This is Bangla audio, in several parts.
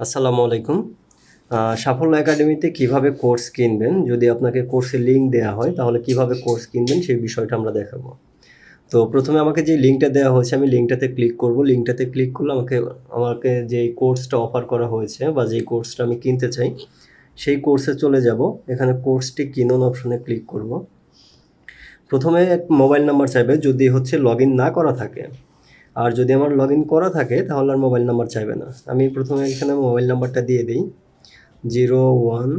আসসালামু আলাইকুম। সাফল্য একাডেমিতে কীভাবে কোর্স কিনবেন? যদি আপনাকে কোর্সের লিঙ্ক দেওয়া হয়, তাহলে কীভাবে কোর্স কিনবেন সেই বিষয়টা আমরা দেখাবো। তো প্রথমে আমাকে যে লিঙ্কটা দেওয়া হয়েছে, আমি লিঙ্কটাতে ক্লিক করব। লিঙ্কটাতে ক্লিক করলে আমাকে আমাকে যে কোর্সটা অফার করা হয়েছে বা যেই কোর্সটা আমি কিনতে চাই, সেই কোর্সে চলে যাব। এখানে কোর্সটি কিনুন অপশনে ক্লিক করব। প্রথমে এক মোবাইল নাম্বার চাইবে। যদি হচ্ছে লগ না করা থাকে আর যদি আমার লগ ইন করা থাকে, তাহলে আর মোবাইল নাম্বার চাইবে না। আমি প্রথমে এখানে মোবাইল নাম্বারটা দিয়ে দিই। জিরো ওয়ান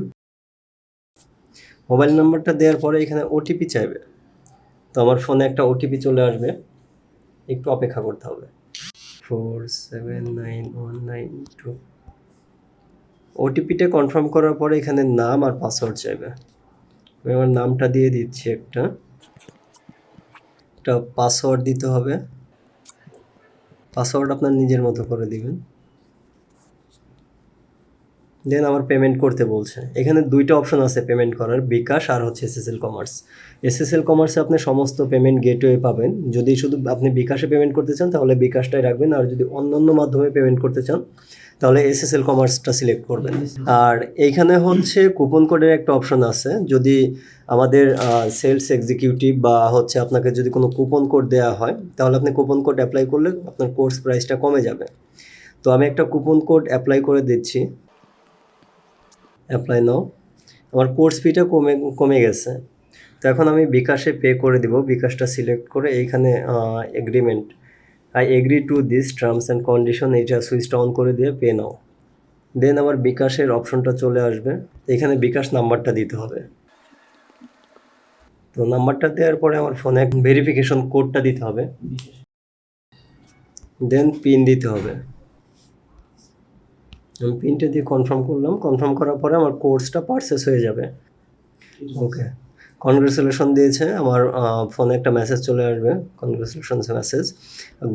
মোবাইল নাম্বারটা দেওয়ার পরে এখানে ওটিপি চাইবে। তো আমার ফোনে একটা ওটিপি চলে আসবে। একটু অপেক্ষা করতে হবে। Four seven nine one nine two ওটিপিটা কনফার্ম করার পরে এখানে নাম আর পাসওয়ার্ড চাইবে। আমি আমার নামটা দিয়ে দিচ্ছি একটা। একটা পাসওয়ার্ড দিতে হবে। পাসওয়ার্ড আপনার নিজের মতো করে দিবেন। দেন আমার পেমেন্ট করতে বলছে। এখানে দুইটা অপশন আছে পেমেন্ট করার, বিকাশ আর হচ্ছে এসএসএল কমার্স এসএসএল কমার্সে আপনি সমস্ত পেমেন্ট গেটওয়ে পাবেন। যদি শুধু আপনি বিকাশে পেমেন্ট করতে চান, তাহলে বিকাশটাই রাখবেন। আর যদি অন্য অন্য মাধ্যমে পেমেন্ট করতে চান, তাহলে এসএসএল কমার্সটা সিলেক্ট করবেন। আর এইখানে হচ্ছে কুপন কোডের একটা অপশন আছে। যদি আমাদের সেলস এক্সিকিউটিভ বা হচ্ছে আপনাকে যদি কোনো কুপন কোড দেওয়া হয়, তাহলে আপনি কুপন কোড অ্যাপ্লাই করলে আপনার কোর্স প্রাইসটা কমে যাবে। তো আমি একটা কুপন কোড অ্যাপ্লাই করে দিচ্ছি। Apply now. আমার কোর্স ফিটা কমে কমে গেছে। তো এখন আমি বিকাশে পে করে দিব। বিকাশটা সিলেক্ট করে এইখানে agreement I agree to this terms and condition এইটা সুইচটা অন করে দিয়ে পে নাও। দেন আমার বিকাশের অপশনটা চলে আসবে। এখানে বিকাশ নাম্বারটা দিতে হবে। তো নাম্বারটা দেওয়ার পরে আমার ফোনে ভেরিফিকেশন কোডটা দিতে হবে। দেন পিন দিতে হবে। আমি পিনটা দিয়ে কনফার্ম করলাম। কনফার্ম করার পরে আমার কোর্সটা পারচেস হয়ে যাবে। ওকে কনগ্রেচুলেশন দিয়েছে। আমার ফোনে একটা মেসেজ চলে আসবে। Congratulation message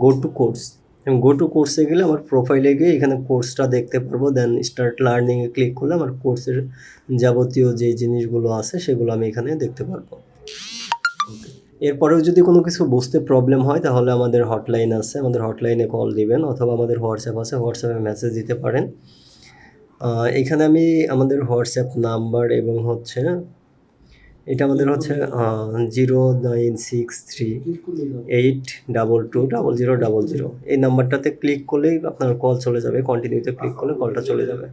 go to course আমি গো টু কোর্সে গেলে আমার প্রোফাইলে গিয়ে এখানে কোর্সটা দেখতে পারব। দেন স্টার্ট লার্নিংয়ে ক্লিক করলে আমার কোর্সের যাবতীয় যে জিনিসগুলো আছে সেগুলো আমি এখানে দেখতে পারব। Okay. এরপরেও যদি কোনো কিছু বুঝতে প্রবলেম হয়, তাহলে আমাদের হটলাইন আছে। আমাদের হটলাইনে কল দিবেন অথবা আমাদের হোয়াটসঅ্যাপ আছে। হোয়াটসঅ্যাপে মেসেজ দিতে পারেন। এখানে আমি আমাদের হোয়াটসঅ্যাপ নাম্বার এবং হচ্ছে এটা আমাদের হচ্ছে zero nine six three eight double two double zero double zero এই নাম্বারটাতে ক্লিক করলেই আপনার কল চলে যাবে। কন্টিনিউতে ক্লিক করলে কলটা চলে যাবে।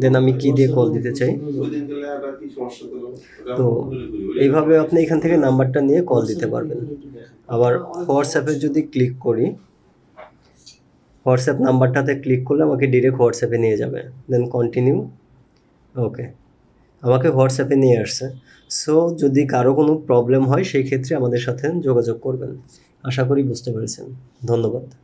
দেন আমি কি দিয়ে কল দিতে চাই? তো এইভাবে আপনি এখান থেকে নাম্বারটা নিয়ে কল দিতে পারবেন। আবার হোয়াটসঅ্যাপে যদি ক্লিক করি হোয়াটসঅ্যাপ নাম্বারটাতে ক্লিক করলে আমাকে ডিরেক্ট হোয়াটসঅ্যাপে নিয়ে যাবে। দেন কন্টিনিউ ওকে আমাকে হোয়াটসঅ্যাপে নিয়ে আসছে। সো যদি কারও কোনো প্রবলেম হয়, সেই ক্ষেত্রে আমাদের সাথে যোগাযোগ করবেন। আশা করি বুঝতে পেরেছেন। ধন্যবাদ।